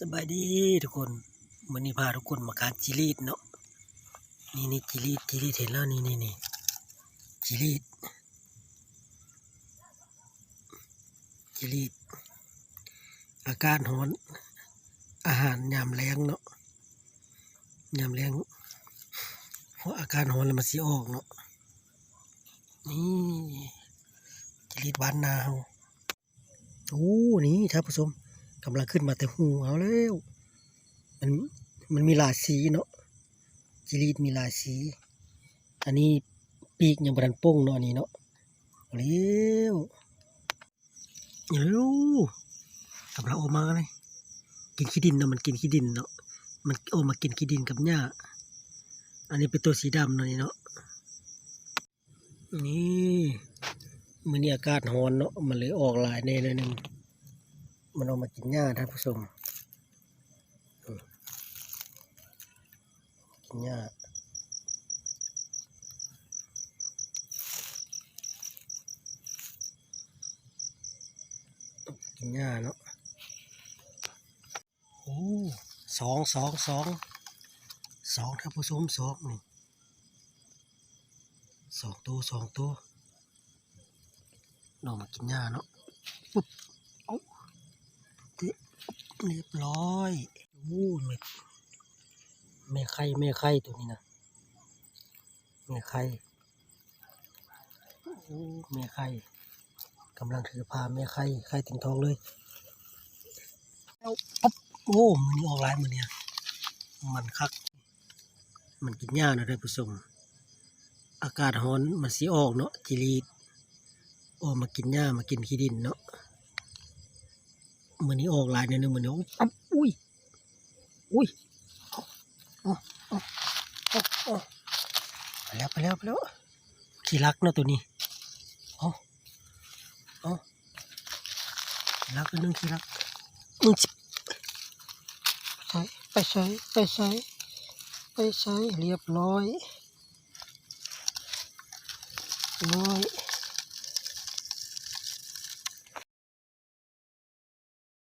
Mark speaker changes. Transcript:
Speaker 1: สบายดีทุกคนวันนี้พาทุกคนมาการจิรีดเนาะนี่นี่จิรีดจิรีดเห็นแล้วนี่นี่นี่จิรีดจิรีดอาการหอนอาหารยามแรงเนาะยามแรงเพราะอาการหอนแล้วมันสีออกเนาะนี่จิรีดบ้านนาเฮาโอ้นี่ท่านผู้ชม กำลังขึ้นมาแต่หูเอาแล้วมันมันมีหลายสีเนาะจิรีดมีหลายสี อันนี้ปีกยังบรันโป้งเนาะนนี้เนาะเร็วเร็วกำลังออกมาเลยกินขี้ดินเนาะมันกินขี้ดินเนาะมันออกมากินขี้ดินกับหญ้า อันนี้เป็นตัวสีดำเนาะนี่เนาะนี่มันนี่อากาศร้อนเนาะมันเลยออกหลายแน่เลยหนึง มันเอามากินหญ้าท่านผู้ชมกินหญ้ากินหญ้าเนาะโอ้สองสองสองสองท่านผู้ชมสองนี่สองตัวสองตัวเรามากินหญ้าเนาะปุ๊บ เรียบร้อยโอ้แม่แม่ไข่แม่ไข่ตัวนี้นะแม่ไข่โอ้แม่ไข่กำลังถือพาแม่ไข่ไข่ติงทองเลยเอาปั๊บโอ้มือนี้ออกลายมือเนี่ยมันคัก มันกินหญ้านะท่านผู้ชมอากาศร้อนมันสีออกเนาะจิรีดออกมากินหญ้ามากินขี้ดินเนาะ มือนี้ออกหลายในหนึ่งมือนี้อุ๊บอุ้ยอุ้ยเอาเอาเอาเอาไปแล้วไปแล้วไปแล้วขี้รักเนาะตัวนี้เอาเอาขี้รักตัวหนึงขี้รักมึงสิใส่ไปใส่ไปใส่ไปใส่เรียบร้อยร้อย